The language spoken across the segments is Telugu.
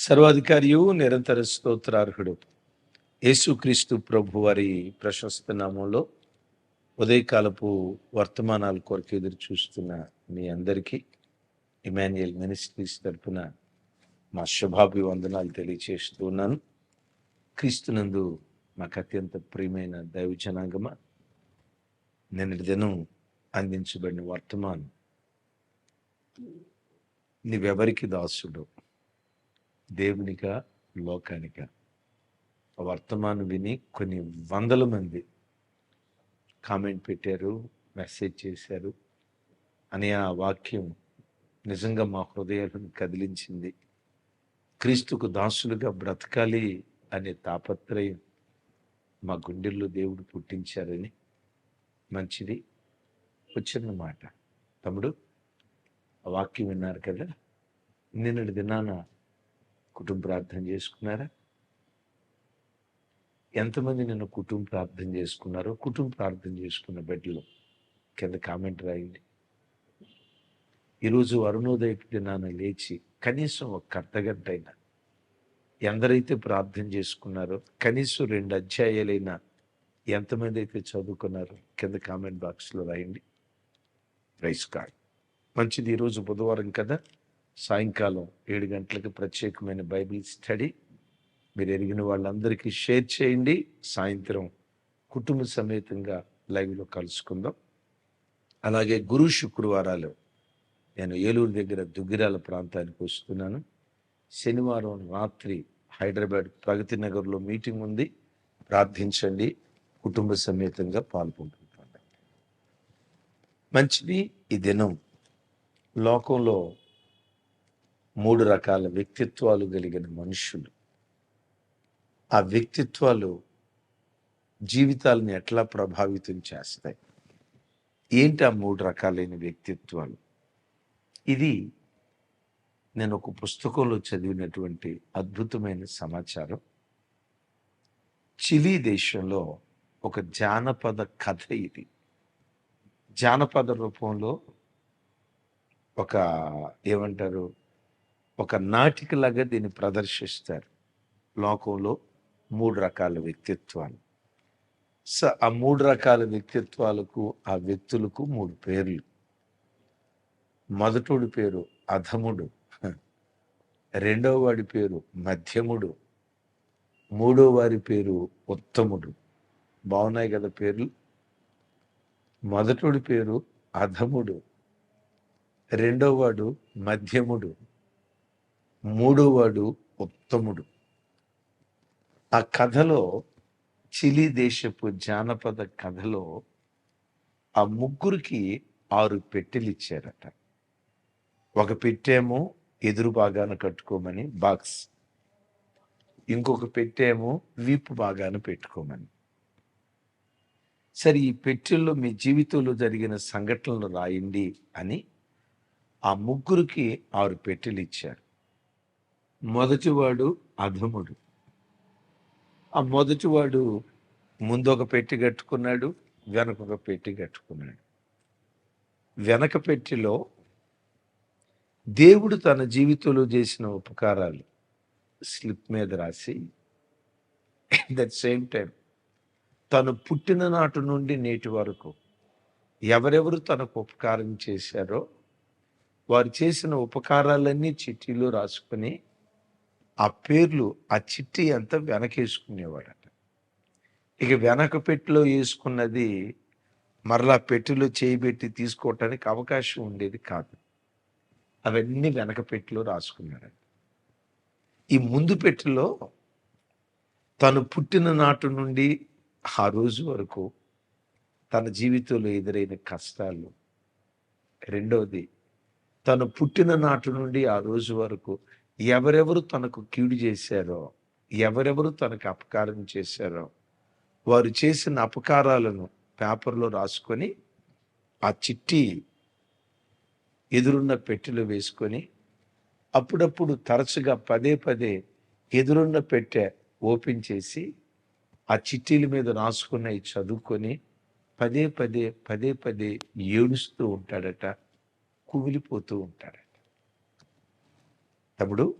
సర్వాధికారియు నిరంతర స్తోత్రార్హుడు. యేసుక్రీస్తు ప్రభు వారి ప్రశస్త నామంలో ఉదయకాలపు వర్తమానాల కొరకు ఎదురు చూస్తున్న మీ అందరికీ ఇమాన్యుయల్ మినిస్ట్రీస్ తరపున మా శుభాభివందనాలు తెలియచేస్తూ ఉన్నాను. క్రీస్తునందు మాకు అత్యంత ప్రియమైన దైవ జనాంగమ నిన్నటి దినం అందించబడిన వర్తమానం. నీవెవరికి దాసుడు? దేవునిగా లోకానిగా వర్తమానం విని కొన్ని వందల మంది కామెంట్ పెట్టారు మెసేజ్ చేశారు అనే ఆ వాక్యం నిజంగా మా హృదయాలను కదిలించింది. క్రీస్తుకు దాసులుగా బ్రతకాలి అనే తాపత్రయం మా గుండెల్లో దేవుడు పుట్టించారని మంచిది. వచ్చిన మాట. తమ్ముడు ఆ వాక్యం విన్నారు కదా? నిన్నటి దినాన కుటుంబ ప్రార్థన చేసుకున్నారా? ఎంతమంది నిన్ను కుటుంబ ప్రార్థన చేసుకున్నారో కుటుంబ ప్రార్థన చేసుకున్న బిడ్డలు కింద కామెంట్ రాయండి. ఈరోజు అరుణోదయ దినాన లేచి కనీసం ఒక అర్ధగంట అయినా ఎందరైతే ప్రార్థన చేసుకున్నారో కనీసం రెండు అధ్యాయాలైనా ఎంతమంది అయితే చదువుకున్నారో కింద కామెంట్ బాక్స్లో రాయండి. రైస్ కార్డ్ మంచిది ఈరోజు బుధవారం కదా? సాయంకాలం ఏడు గంటలకు ప్రత్యేకమైన బైబిల్ స్టడీ. మీరు ఎరిగిన వాళ్ళందరికీ షేర్ చేయండి. సాయంత్రం కుటుంబ సమేతంగా లైవ్లో కలుసుకుందాం. అలాగే గురు శుక్రవారాలు. నేను ఏలూరు దగ్గర దుగ్గిరాల ప్రాంతానికి వస్తున్నాను. శనివారం రాత్రి హైదరాబాద్ ప్రగతి నగర్లో మీటింగ్ ఉంది. ప్రార్థించండి. కుటుంబ సమేతంగా పాల్గొంటుంటాను. మంచిది ఈ దినం. లోకంలో మూడు రకాల వ్యక్తిత్వాలు కలిగిన మనుషులు. ఆ వ్యక్తిత్వాలు జీవితాలను ఎట్లా ప్రభావితం చేస్తాయి? ఏంటి ఆ మూడు రకాలైన వ్యక్తిత్వాలు? ఇది నేను ఒక పుస్తకంలో చదివినటువంటి అద్భుతమైన సమాచారం. చిలీ దేశంలో ఒక జానపద కథ ఇది. జానపద రూపంలో ఒక ఏమంటారు? ఒక నాటికలాగా దీన్ని ప్రదర్శిస్తారు. లోకంలో మూడు రకాల వ్యక్తిత్వాలు. సో ఆ మూడు రకాల వ్యక్తిత్వాలకు ఆ వ్యక్తులకు మూడు పేర్లు. మొదటోడి పేరు అధముడు. రెండవ వాడి పేరు మధ్యముడు. మూడో వారి పేరు ఉత్తముడు. బాగున్నాయి కదా పేర్లు? మొదటోడి పేరు అధముడు. రెండోవాడు మధ్యముడు. మూడోవాడు ఉత్తముడు. ఆ కథలో చిలీ దేశపు జానపద కథలో ఆ ముగ్గురికి ఆరు పెట్టెలు ఇచ్చారట ఒక పెట్టేమో ఎదురు భాగాన కట్టుకోమని బాక్స్. ఇంకొక పెట్టేమో వీపు భాగాన పెట్టుకోమని. సరే ఈ పెట్టెల్లో మీ జీవితంలో జరిగిన సంఘటనలు రాయండి అని ఆ ముగ్గురికి ఆరు పెట్టెలు ఇచ్చారు మొదటివాడు అధముడు. ఆ మొదటివాడు ముందు ఒక పెట్టి కట్టుకున్నాడు వెనక ఒక పెట్టి కట్టుకున్నాడు. వెనక పెట్టిలో దేవుడు తన జీవితంలో చేసిన ఉపకారాలు స్లిప్ మీద రాసి దట్ సేమ్ టైం తను పుట్టిన నాటి నుండి నేటి వరకు ఎవరెవరు తనకు ఉపకారం చేశారో వారు చేసిన ఉపకారాలన్నీ చిట్టీలో రాసుకొని ఆ పేర్లు ఆ చిట్టి అంతా వెనకేసుకునేవాడట. ఇక వెనక పెట్టిలో వేసుకున్నది మరలా పెట్టిలో చేయిబెట్టి తీసుకోవటానికి అవకాశం ఉండేది కాదు. అవన్నీ వెనక పెట్టిలో రాసుకున్నాడట. ఈ ముందు పెట్టిలో తను పుట్టిన నాటి నుండి ఆ రోజు వరకు తన జీవితంలో ఎదురైన కష్టాలు. రెండవది తను పుట్టిన నాటి నుండి ఆ రోజు వరకు ఎవరెవరు తనకు కీడు చేశారో ఎవరెవరు తనకు అపకారం చేశారో వారు చేసిన అపకారాలను పేపర్లో రాసుకొని ఆ చిట్టి ఎదురున్న పెట్టెలో వేసుకొని అప్పుడప్పుడు తరచుగా పదే పదే ఎదురున్న పెట్టె ఓపెన్ చేసి ఆ చిట్టీల మీద రాసుకున్నవి చదువుకొని పదే పదే పదే పదే ఏడుస్తూ ఉంటాడట కుమిలిపోతూ ఉంటాడట. తమ్ముడు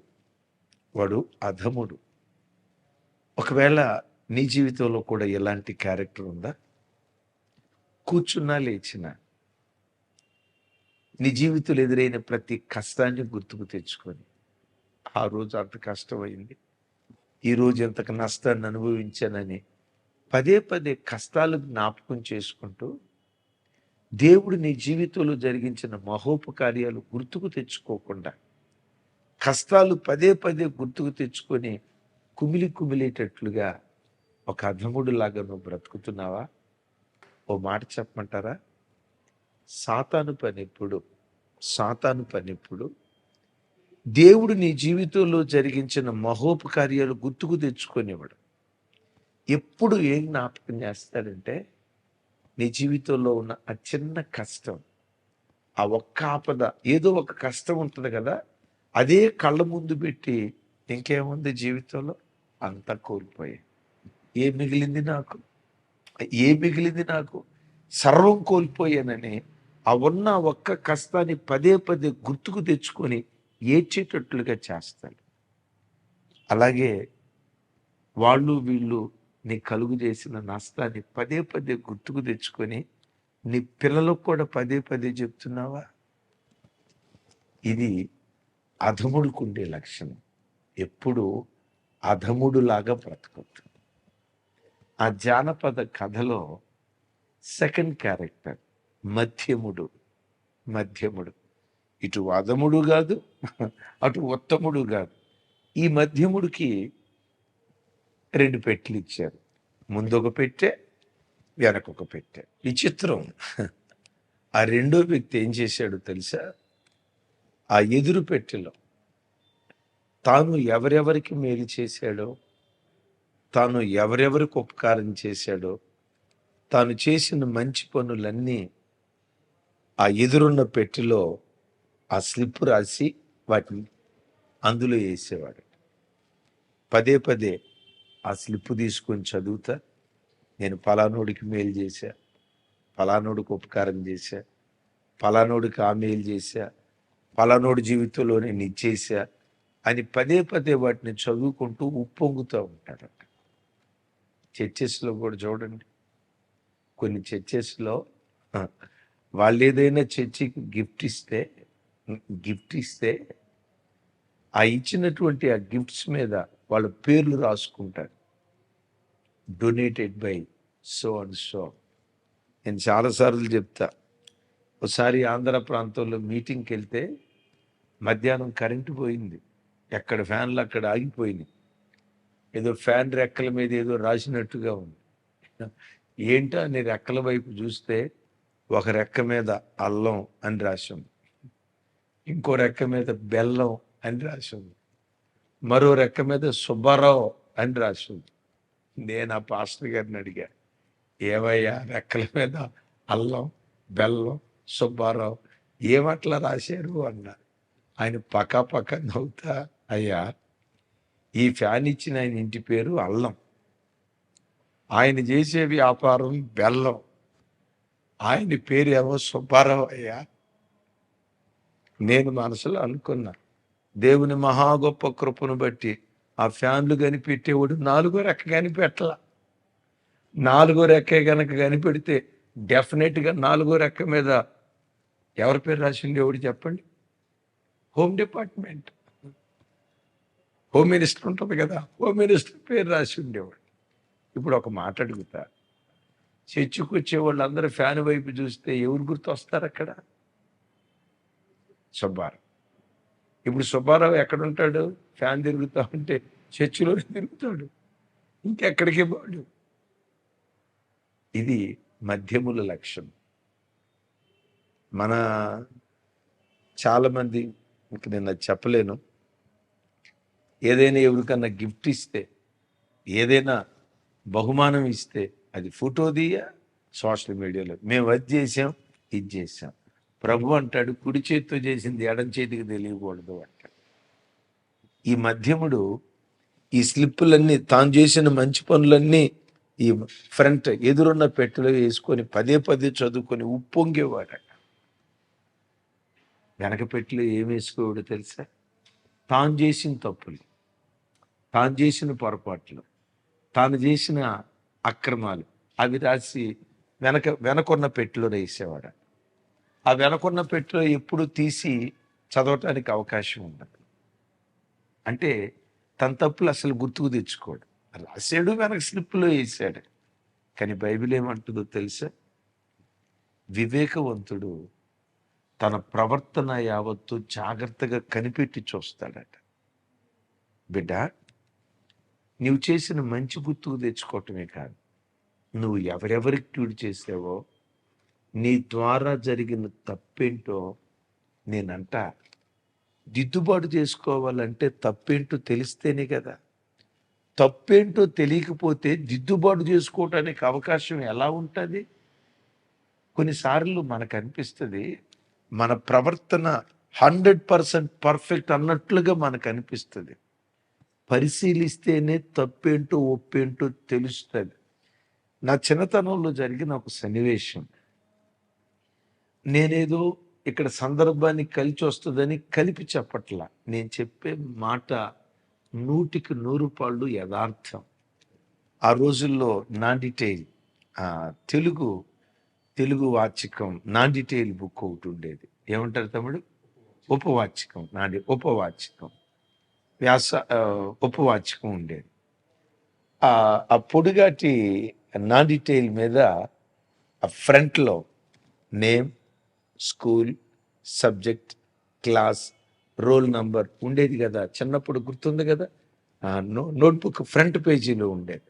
వాడు అధముడు. ఒకవేళ నీ జీవితంలో కూడా ఎలాంటి క్యారెక్టర్ ఉందా? కూర్చున్నా లేచినా. నీ జీవితంలో ఎదురైన ప్రతి కష్టాన్ని గుర్తుకు తెచ్చుకొని ఆ రోజు అంత కష్టమైంది. ఈ రోజు ఎంతకు నష్టాన్ని అనుభవించానని పదే పదే కష్టాలు జ్ఞాపకం చేసుకుంటూ దేవుడు నీ జీవితంలో జరిగించిన మహోపకార్యాలు గుర్తుకు తెచ్చుకోకుండా కష్టాలు పదే పదే గుర్తుకు తెచ్చుకొని కుమిలి కుమిలేటట్లుగా ఒక అధముడు లాగా నువ్వు బ్రతుకుతున్నావా? ఓ మాట చెప్పమంటారా? సాతాను పని ఎప్పుడు సాతాను పని ఎప్పుడు దేవుడు నీ జీవితంలో జరిగించిన మహోపకార్యాలు గుర్తుకు తెచ్చుకునేవాడు. ఎప్పుడు ఏం జ్ఞాపకం చేస్తాడంటే నీ జీవితంలో ఉన్న ఆ చిన్న కష్టం ఆ ఒక్క ఆపద ఏదో ఒక కష్టం ఉంటుంది కదా? అదే కళ్ళ ముందు పెట్టి ఇంకేముంది జీవితంలో? అంతా కోల్పోయాయి ఏ మిగిలింది నాకు? ఏ మిగిలింది నాకు? సర్వం కోల్పోయానని ఆ ఉన్న ఒక్క కష్టాన్ని పదే పదే గుర్తుకు తెచ్చుకొని ఏడ్చేటట్లుగా చేస్తాడు. అలాగే వాళ్ళు వీళ్ళు నీ కలుగు చేసిన నష్టాన్ని పదే పదే గుర్తుకు తెచ్చుకొని నీ పిల్లలకు కూడా పదే పదే చెప్తున్నావా? ఇది అధముడికి ఉండే లక్షణం. ఎప్పుడు అధముడులాగా బ్రతకొద్దు ఆ జానపద కథలో సెకండ్ క్యారెక్టర్ మధ్యముడు మధ్యముడు. ఇటు అధముడు కాదు అటు ఉత్తముడు కాదు. ఈ మధ్యముడికి రెండు పెట్టెలు ఇచ్చారు. ముందు ఒక పెట్టె వెనకొక పెట్టె. విచిత్రం. ఆ రెండో వ్యక్తి ఏం చేశాడు తెలుసా? ఆ ఎదురు పెట్టెలో తాను ఎవరెవరికి మేలు చేశాడో తాను ఎవరెవరికి ఉపకారం చేశాడో తాను చేసిన మంచి పనులన్నీ ఆ ఎదురున్న పెట్టెలో ఆ స్లిప్ రాసి వాటిని అందులో వేసేవాడు. పదే పదే ఆ స్లిప్ తీసుకొని చదువుతా నేను ఫలానోడికి మేలు చేశా ఫలానోడికి ఉపకారం చేశా పలానోడికి ఆ మేలు చేశా పలానోడి జీవితంలో నేను ఇచ్చేసా అని పదే పదే వాటిని చదువుకుంటూ ఉప్పొంగుతూ ఉంటాడట చర్చెస్లో కూడా చూడండి. కొన్ని చర్చెస్లో వాళ్ళు ఏదైనా చర్చికి గిఫ్ట్ ఇస్తే గిఫ్ట్ ఇస్తే ఆ ఇచ్చినటువంటి ఆ గిఫ్ట్స్ మీద వాళ్ళ పేర్లు రాసుకుంటారు. Donated by so and so. నేను చాలాసార్లు చెప్తా. ఒకసారి ఆంధ్ర ప్రాంతంలో మీటింగ్కి వెళ్తే మధ్యాహ్నం కరెంటు పోయింది. ఎక్కడ ఫ్యాన్లు అక్కడ ఆగిపోయినాయి. ఏదో ఫ్యాన్ రెక్కల మీద ఏదో రాసినట్టుగా ఉంది. ఏంటో అని రెక్కల వైపు చూస్తే ఒక రెక్క మీద అల్లం అని రాసి ఉంది. ఇంకో రెక్క మీద బెల్లం అని రాసి ఉంది. మరో రెక్క మీద సుబ్బారావు అని రాసి ఉంది. నేను ఆ పాస్టర్ గారిని అడిగా ఏవయ్యా రెక్కల మీద అల్లం బెల్లం సుబ్బారావు ఏమట్లా రాశారు? అన్నా. ఆయన పక్క పక్క నవ్వుతా అయ్యా ఈ ఫ్యాన్ ఇచ్చిన ఆయన ఇంటి పేరు అల్లం. ఆయన చేసే వ్యాపారం బెల్లం. ఆయన పేరు ఏమో సుబ్బారావు అయ్యా. నేను మనసులో అనుకున్నా దేవుని మహా గొప్ప కృపను బట్టి ఆ ఫ్యాన్లు కనిపెట్టేవాడు నాలుగో రెక్క కనిపెట్టల. నాలుగో రెక్కే కనుక కనిపెడితే డెఫినెట్గా నాలుగో రెక్క మీద ఎవరి పేరు రాసిండేవాడు చెప్పండి? Home department. హోమ్ మినిస్టర్ ఉంటుంది కదా హోమ్ మినిస్టర్ పేరు రాసి ఉండేవాడు. ఇప్పుడు ఒక మాట అడుగుతా. చర్చికి వచ్చే వాళ్ళందరూ ఫ్యాన్ వైపు చూస్తే ఎవరు గుర్తు వస్తారు అక్కడ? సుబ్బారావు. ఇప్పుడు సుబ్బారావు ఎక్కడుంటాడు ఫ్యాన్ తిరుగుతా ఉంటే చర్చిలో తిరుగుతాడు. ఇంకెక్కడికి పోడు? ఇది మధ్యముల లక్ష్యం మన చాలామంది ఇంక నేను అది చెప్పలేను. ఏదైనా ఎవరికన్నా గిఫ్ట్ ఇస్తే ఏదైనా బహుమానం ఇస్తే అది ఫోటో తీయ? సోషల్ మీడియాలో. మేము అది చేసాం ఇది చేసాం ప్రభు అంటాడు కుడి చేతితో చేసింది ఎడం చేతికి తెలియకూడదు అంటాడు. ఈ మధ్యముడు ఈ స్లిప్పులన్నీ తాను చేసిన మంచి పనులన్నీ ఈ ఫ్రంట్ ఎదురున్న పెట్టెలో వేసుకొని పదే పదే చదువుకొని ఉప్పొంగేవాడట. వెనక పెట్టెలో ఏం తెలుసా? తాను చేసిన తప్పులు తాను చేసిన పొరపాట్లు తాను చేసిన అక్రమాలు అవి రాసి వెనక వెనకున్న పెట్టిలో వేసేవాడు. ఆ వెనకున్న పెట్టిలో ఎప్పుడు తీసి చదవటానికి అవకాశం ఉండదు. అంటే తన తప్పులు అసలు గుర్తుకు తెచ్చుకోడు. రాశాడు వెనక స్లిప్లో వేసాడు. కానీ బైబిల్ ఏమంటుందో తెలుసా? వివేకవంతుడు తన ప్రవర్తన యావత్తు జాగ్రత్తగా కనిపెట్టి చూస్తాడట. బిడ్డ నువ్వు చేసిన మంచి గుర్తుకు తెచ్చుకోవటమే కాదు. నువ్వు ఎవరెవరికి ట్యూడ్ చేసావో నీ ద్వారా జరిగిన తప్పేంటో నేనంట దిద్దుబాటు చేసుకోవాలంటే తప్పేంటో తెలిస్తేనే కదా. తప్పేంటో తెలియకపోతే దిద్దుబాటు చేసుకోవటానికి అవకాశం ఎలా ఉంటుంది? కొన్నిసార్లు మనకు అనిపిస్తుంది మన ప్రవర్తన హండ్రెడ్ పర్సెంట్ పర్ఫెక్ట్ అన్నట్లుగా మనకు అనిపిస్తుంది. పరిశీలిస్తేనే తప్పేంటో ఒప్పేంటో తెలుస్తుంది. నా చిన్నతనంలో జరిగిన ఒక సన్నివేశం. నేనేదో ఇక్కడ సందర్భాన్ని కలిసి వస్తుందని కలిపి చెప్పట్లా. నేను చెప్పే మాట నూటికి నూరు పాళ్ళు యథార్థం. ఆ రోజుల్లో నా డీటెయిల్ తెలుగు తెలుగు వాచికం నా డీటెయిల్ బుక్ ఒకటి ఉండేది. ఏమంటారు తమ్ముడు? ఉపవాచికం నాది ఉపవాచికం. వ్యాస ఉపవాచికం ఉపవాచకం ఉండేది. ఆ పొడిగాటి పొడుగాటి నా డీటెయిల్ మీద ఆ ఫ్రంట్లో name school subject class roll number ఉండేది కదా. చిన్నప్పుడు గుర్తుంది కదా? నో నోట్బుక్ ఫ్రంట్ పేజీలో ఉండేది.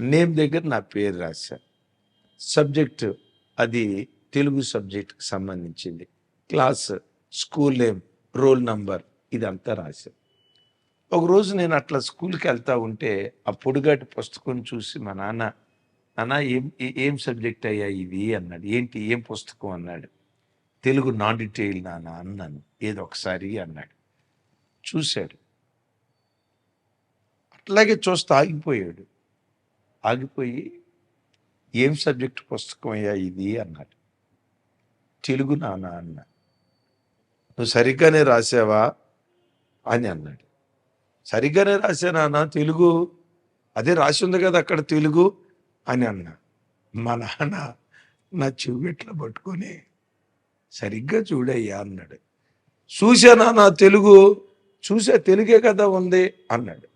నేమ్ దగ్గర నా పేరు రాశాను సబ్జెక్టు అది తెలుగు సబ్జెక్ట్కి సంబంధించింది. Class school name roll number ఇదంతా రాశారు. ఒకరోజు నేను అట్లా స్కూల్కి వెళ్తూ ఉంటే ఆ పొడుగాటి పుస్తకం చూసి మా నాన్న నాన్న ఏం ఏం సబ్జెక్ట్ అయ్యా ఇది అన్నాడు. ఏంటి ఏం పుస్తకం? అన్నాడు. తెలుగు నాన్ డీటెయిల్ నాన్న అన్నాను. ఏదో ఒకసారి అన్నాడు. చూశాడు. అట్లాగే చూస్తే ఆగిపోయాడు. ఆగిపోయి ఏం సబ్జెక్ట్ పుస్తకం అయ్యా ఇది? అన్నాడు. తెలుగు నాన్న అన్న. నువ్వు సరిగ్గానే రాసావా? అని అన్నాడు. సరిగ్గానే రాశానా తెలుగు? అదే రాసి ఉంది కదా అక్కడ తెలుగు? అని అన్నా. మా నాన్న నా చెవిట్లా పట్టుకొని సరిగ్గా చూడయ్యా అన్నాడు. చూశానా నా తెలుగు? చూసా తెలుగే కదా ఉంది అన్నాడు.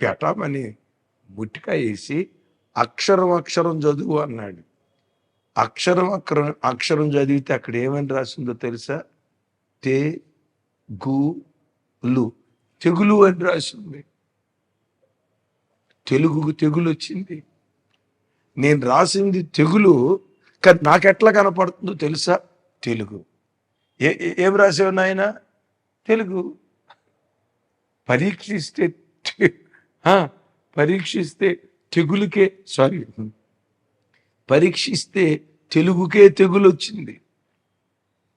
పెటామని ముట్టికాయ వేసి అక్షరం అక్షరం చదువు అన్నాడు. అక్షరం అక్షరం అక్షరం చదివితే అక్కడ ఏమని రాసిందో తెలుసా? తే గు లు. తెగులు అని రాసింది. తెలుగుకు తెగులు వచ్చింది. నేను రాసింది తెగులు కానీ నాకెట్లా కనపడుతుందో తెలుసా? తెలుగు. ఏ ఏం రాసావు నాయన? తెలుగు. పరీక్షిస్తే పరీక్షిస్తే తెగులుకే సారీ పరీక్షిస్తే తెలుగుకే తెగులు వచ్చింది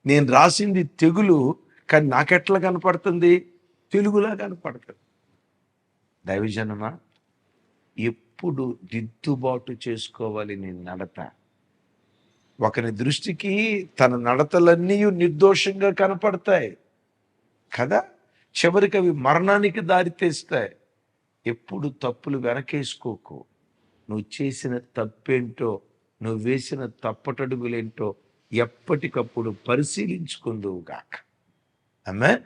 నేను రాసింది తెగులు కానీ నాకెట్లా కనపడుతుంది? తెలుగులా కనపడుతుంది దైవజనమా ఎప్పుడు దిద్దుబాటు చేసుకోవాలి నీ నడత. ఒకరి దృష్టికి తన నడతలన్నీ నిర్దోషంగా కనపడతాయి. కదా? చివరికి అవి మరణానికి దారితీస్తాయి. ఎప్పుడు తప్పులు వెనకేసుకోకు. నువ్వు చేసిన తప్పేంటో నువ్వు వేసిన తప్పటడుగులేంటో ఎప్పటికప్పుడు పరిశీలించుకుందువుగాక ఆమె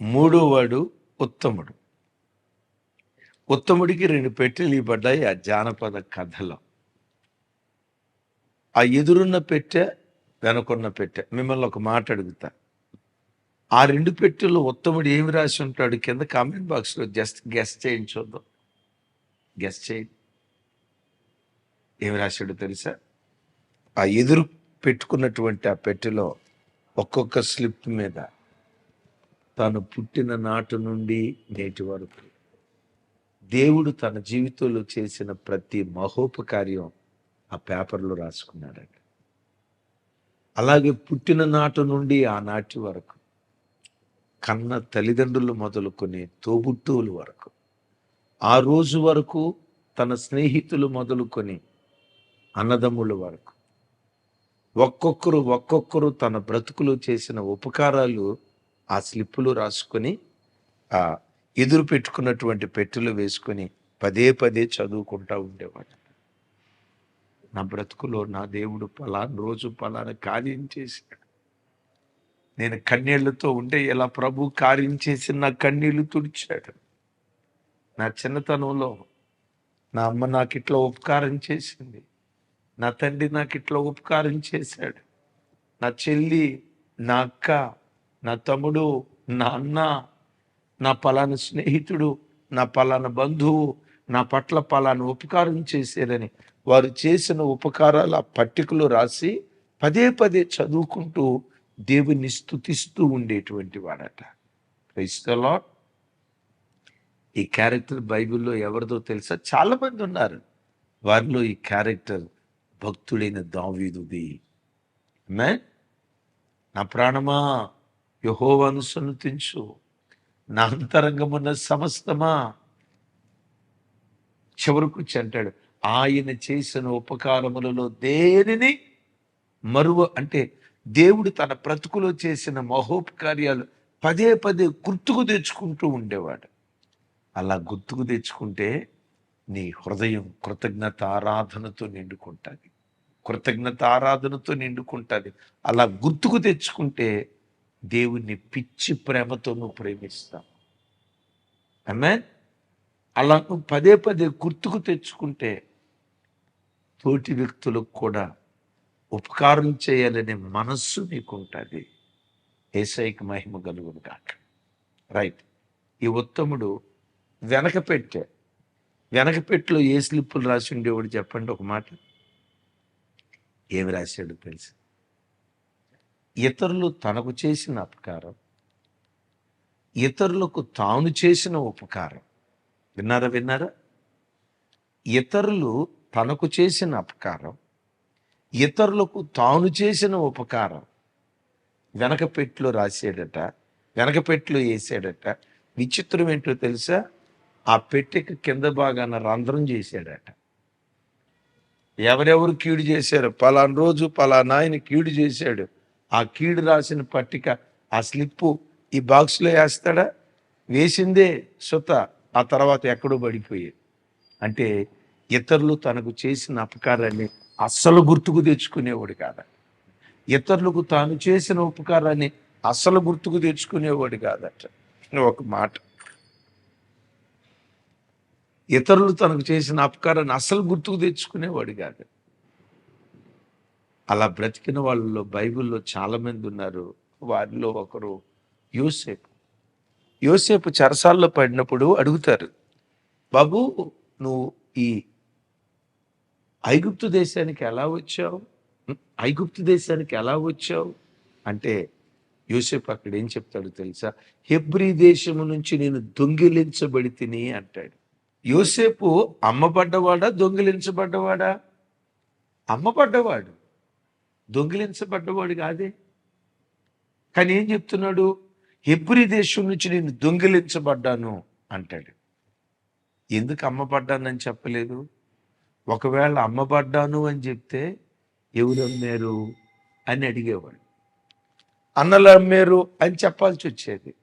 మూడో వాడు ఉత్తముడు. ఉత్తముడికి రెండు పెట్టెలు ఇవ్వబడ్డాయి ఆ జానపద కథలో. ఆ ఎదురున్న పెట్టె వెనకున్న పెట్టె. మిమ్మల్ని ఒక మాట అడుగుతా. ఆ రెండు పెట్టెల్లో ఉత్తముడు ఏమి రాసి ఉంటాడు కింద కామెంట్ బాక్స్లో జస్ట్ గెస్ట్ చేయండి చూద్దాం. గెస్ట్ చేయండి. ఏమి రాశాడు తెలుసా? ఆ ఎదురు పెట్టుకున్నటువంటి ఆ పెట్టెలో ఒక్కొక్క స్లిప్ మీద తను పుట్టిన నాటి నుండి నేటి వరకు దేవుడు తన జీవితంలో చేసిన ప్రతి మహోపకార్యం ఆ పేపర్లో రాసుకున్నాడట. అలాగే పుట్టిన నాటి నుండి ఆనాటి వరకు కన్న తల్లిదండ్రులు మొదలుకొని తోబుట్టువుల వరకు ఆ రోజు వరకు తన స్నేహితులు మొదలుకొని అన్నదమ్ముల వరకు ఒక్కొక్కరు ఒక్కొక్కరు తన బ్రతుకులు చేసిన ఉపకారాలు ఆ స్లిప్పులు రాసుకొని ఆ ఎదురు పెట్టుకున్నటువంటి పెట్టెలు వేసుకొని పదే పదే చదువుకుంటా ఉండేవాడు నా బ్రతుకులో నా దేవుడు పలానా రోజు పలానా కార్యం చేశాడు. నేను కన్నీళ్ళతో ఉంటే ఇలా ప్రభు కార్యం చేసి నా కన్నీళ్ళు తుడిచాడు. నా చిన్నతనంలో నా అమ్మ నాకు ఇట్లా ఉపకారం చేసింది. నా తండ్రి నాకు ఇట్లా ఉపకారం చేశాడు. నా చెల్లి నా అక్క నా తమ్ముడు నా అన్న నా పలానా స్నేహితుడు నా పలానా బంధువు నా పట్ల పలానా ఉపకారం చేశారని వారు చేసిన ఉపకారాల పట్టికలు రాసి పదే పదే చదువుకుంటూ దేవుని స్తుతిస్తూ ఉండేటువంటి వాడట. క్రైస్తలో ఈ క్యారెక్టర్ బైబిల్లో ఎవరిదో తెలుసా? చాలా మంది ఉన్నారు. వారిలో ఈ క్యారెక్టర్ భక్తుడైన దావీదుది. మే నా ప్రాణమా యహోవాను సన్నుతించు నా అంతరంగమున్న సమస్తమా. చివరకు చెంటాడు ఆయన చేసిన ఉపకారములలో దేనిని మరువ అంటే దేవుడు తన బ్రతుకులో చేసిన మహోపకార్యాలు పదే పదే గుర్తుకు తెచ్చుకుంటూ ఉండేవాడు. అలా గుర్తుకు తెచ్చుకుంటే నీ హృదయం కృతజ్ఞత ఆరాధనతో నిండుకుంటుంది. కృతజ్ఞత ఆరాధనతో నిండుకుంటుంది. అలా గుర్తుకు తెచ్చుకుంటే దేవుణ్ణి పిచ్చి ప్రేమతో నువ్వు ప్రేమిస్తావు ఆమె అలా నువ్వు పదే పదే గుర్తుకు తెచ్చుకుంటే తోటి వ్యక్తులకు కూడా ఉపకారం చేయాలనే మనస్సు నీకుంటుంది. ఏసైకి మహిమ కలుగును కాక రైట్. ఈ ఉత్తముడు వెనక పెట్టే వెనక పెట్టిలో ఏ స్లిప్పులు రాసి ఉండేవాడు చెప్పండి ఒక మాట? ఏమి రాశాడు తెలుసు? ఇతరులు తనకు చేసిన అపకారం ఇతరులకు తాను చేసిన ఉపకారం. విన్నారా విన్నారా? ఇతరులు తనకు చేసిన అపకారం ఇతరులకు తాను చేసిన ఉపకారం. వెనక రాసాడట వెనక వేసాడట విచిత్రం ఏంటో తెలుసా? ఆ పెట్టెకి కింద భాగాన రంధ్రం చేశాడట ఎవరెవరు కీడు చేశారు? పలానా రోజు పలానా ఆయన కీడు చేశాడు. ఆ కీడు రాసిన పట్టిక ఆ స్లిప్పు ఈ బాక్స్లో వేస్తాడా? వేసిందే సుత ఆ తర్వాత ఎక్కడో పడిపోయేది. అంటే ఇతరులు తనకు చేసిన అపకారాన్ని అస్సలు గుర్తుకు తెచ్చుకునేవాడు కాద. ఇతరులకు తాను చేసిన ఉపకారాన్ని అస్సలు గుర్తుకు తెచ్చుకునేవాడు కాదట. ఒక మాట. ఇతరులు తనకు చేసిన అపకారాన్ని అస్సలు గుర్తుకు తెచ్చుకునేవాడు కాదు. అలా బ్రతికిన వాళ్ళలో బైబిల్లో చాలా మంది ఉన్నారు. వారిలో ఒకరు యోసేపు. యోసేపు చెరసాల్లో పడినప్పుడు అడుగుతారు బాబు నువ్వు ఈ ఐగుప్తు దేశానికి ఎలా వచ్చావు? ఐగుప్తు దేశానికి ఎలా వచ్చావు? అంటే యూసెఫ్ అక్కడ ఏం చెప్తాడు తెలుసా? హెబ్రి దేశము నుంచి నేను దొంగిలించబడి తిని అంటాడు. యోసేపు అమ్మబడ్డవాడా దొంగిలించబడ్డవాడా? అమ్మబడ్డవాడు దొంగిలించబడ్డవాడు కాదే. కానీ ఏం చెప్తున్నాడు? హెబ్రి దేశం నుంచి నేను దొంగిలించబడ్డాను అంటాడు. ఎందుకు అమ్మబడ్డానని చెప్పలేదు? ఒకవేళ అమ్మబడ్డాను అని చెప్తే ఎవరు అమ్మారు అని అడిగేవాడు. అన్నలు అమ్మారు అని చెప్పాల్సి వచ్చేది.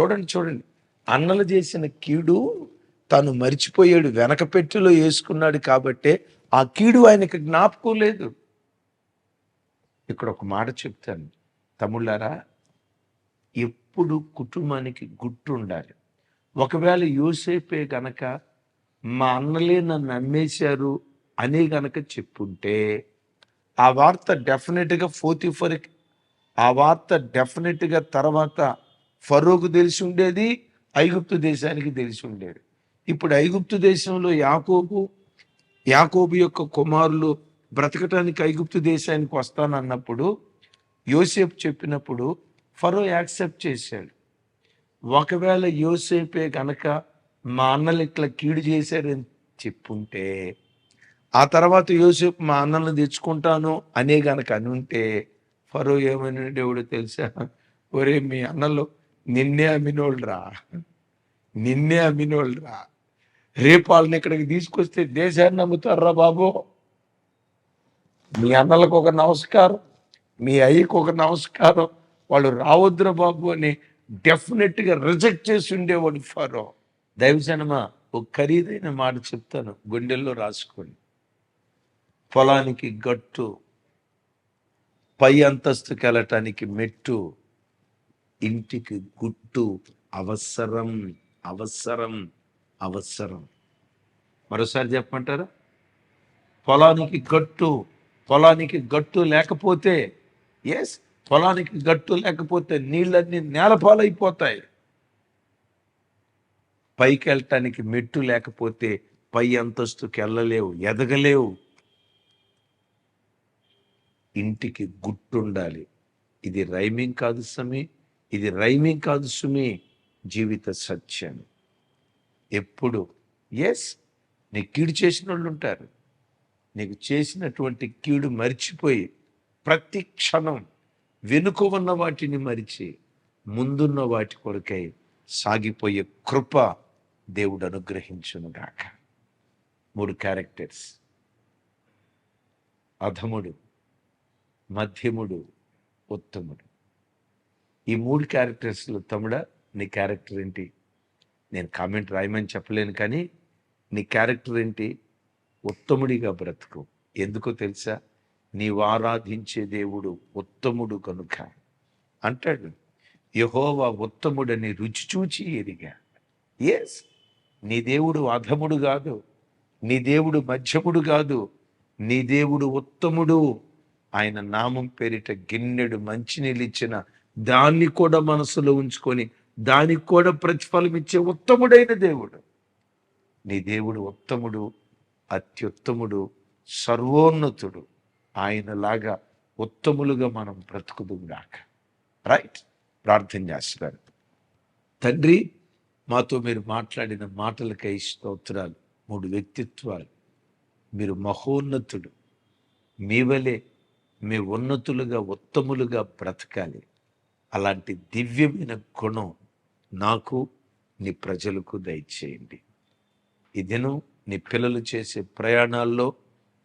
చూడండి చూడండి. అన్నలు చేసిన కీడు తను మరిచిపోయాడు వెనక పెట్టిలో వేసుకున్నాడు కాబట్టే ఆ కీడు ఆయనకి జ్ఞాపకం లేదు. ఇక్కడ ఒక మాట చెప్తాను. తమ్ముళ్ళారా ఎప్పుడు కుటుంబానికి గుట్టు ఉండాలి ఒకవేళ యూసేపే గనక మా అన్నలే నన్ను నమ్మేశారు అని గనక చెప్పుంటే ఆ వార్త డెఫినెట్గా ఫోర్టీ ఫోర్కి ఆ వార్త డెఫినెట్గా తర్వాత ఫరోకు తెలిసి ఉండేది ఐగుప్తు దేశానికి తెలిసి ఉండేది. ఇప్పుడు ఐగుప్తు దేశంలో యాకోబు యాకోబు యొక్క కుమారులు బ్రతకటానికి ఐగుప్తు దేశానికి వస్తానన్నప్పుడు యోసేపు చెప్పినప్పుడు ఫరో యాక్సెప్ట్ చేశాడు. ఒకవేళ యోసేపే గనక మా అన్నలు ఇట్లా కీడు చేశారని చెప్పుంటే ఆ తర్వాత యోసేపు మా అన్నలను తెచ్చుకుంటాను అనే గనక అని ఉంటే ఫరో ఏమని దేవుడు తెలుసా? ఒరే మీ అన్నలు నిన్నే అమ్మినోళ్ళరా. నిన్నే అమ్మినోళ్ళరా. రేపు వాళ్ళని ఇక్కడికి తీసుకొస్తే దేశాన్ని నమ్ముతారా బాబు. మీ అన్నలకు ఒక నమస్కారం మీ అయ్యకు ఒక నమస్కారం. వాళ్ళు రావద్దురా బాబు అని డెఫినెట్గా రిజెక్ట్ చేసి ఉండేవాడు ఫరో. దైవజనమ ఒక ఖరీదైన మాట చెప్తాను గుండెల్లో రాసుకోండి పొలానికి గట్టు పై అంతస్తుకి వెళ్ళటానికి మెట్టు ఇంటికి గుట్టు అవసరం అవసరం అవసరం. మరోసారి చెప్పమంటారా? పొలానికి గట్టు పొలానికి గట్టు లేకపోతే ఎస్ పొలానికి గట్టు లేకపోతే నీళ్ళన్నీ నేలపాలైపోతాయి. పైకి వెళ్ళటానికి మెట్టు లేకపోతే పై అంతస్తుకి వెళ్ళలేవు ఎదగలేవు. ఇంటికి గుట్టుండాలి. ఇది రైమింగ్ కాదు సుమి ఇది రైమింగ్ కాదు సుమి జీవిత సత్యం. ఎప్పుడు? ఎస్ నీకు కీడు చేసిన వాళ్ళు ఉంటారు. నీకు చేసినటువంటి కీడు మరిచిపోయి ప్రతి క్షణం వెనుక ఉన్న వాటిని మరిచి ముందున్న వాటి కొరకై సాగిపోయే కృప దేవుడు అనుగ్రహించునుగాక మూడు క్యారెక్టర్స్. అధముడు మధ్యముడు ఉత్తముడు. ఈ మూడు క్యారెక్టర్స్లో తమ్ముడా నీ క్యారెక్టర్ ఏంటి? నేను కామెంట్ రాయమని చెప్పలేను కానీ నీ క్యారెక్టర్ ఏంటి? ఉత్తముడిగా బ్రతుకు. ఎందుకో తెలుసా? నీవు ఆరాధించే దేవుడు ఉత్తముడు కనుక. అంటాడు యహోవా ఉత్తముడని రుచి చూచి ఎరిగా. ఎస్ నీ దేవుడు అధముడు కాదు. నీ దేవుడు మధ్యముడు కాదు. నీ దేవుడు ఉత్తముడు. ఆయన నామం పేరిట గిన్నెడు మంచినీళ్ళిచ్చిన దాన్ని కూడా మనసులో ఉంచుకొని దానికి కూడా ప్రతిఫలం ఇచ్చే ఉత్తముడైన దేవుడు. నీ దేవుడు ఉత్తముడు అత్యుత్తముడు సర్వోన్నతుడు. ఆయనలాగా ఉత్తములుగా మనం బ్రతుకుదుగాక రైట్. ప్రార్థన చేస్తున్నాను. తండ్రి మాతో మీరు మాట్లాడిన మాటలకై స్తోత్రాలు మూడు వ్యక్తిత్వాలు. మీరు మహోన్నతుడు. మీ వలె మీ ఉన్నతులుగా ఉత్తములుగా బ్రతకాలి. అలాంటి దివ్యమైన గుణం నాకు నీ ప్రజలకు దయచేయండి. ఈ దినం నీ పిల్లలు చేసే ప్రయాణాల్లో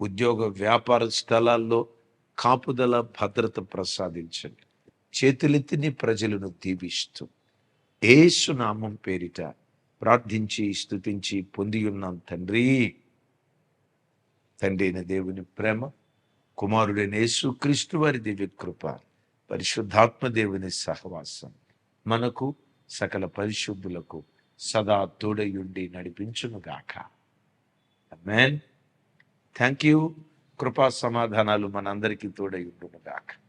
ఉద్యోగ వ్యాపార స్థలాల్లో కాపుదల భద్రత ప్రసాదించండి. చేతులెత్తి నీ ప్రజలను దీవిస్తూ ఏసు నామం పేరిట ప్రార్థించి స్తుతించి పొంది ఉన్నాం తండ్రి. తండ్రి అయిన దేవుని ప్రేమ కుమారుడైన యేసు క్రీస్తు వారి దివ్య కృప పరిశుద్ధాత్మ దేవుని సహవాసం మనకు సకల పరిశుద్ధులకు సదా తోడయుండి నడిపించునుగాక. మేన్ థ్యాంక్ యూ కృపా సమాధానాలు మనందరికీ తోడయుండునుగాక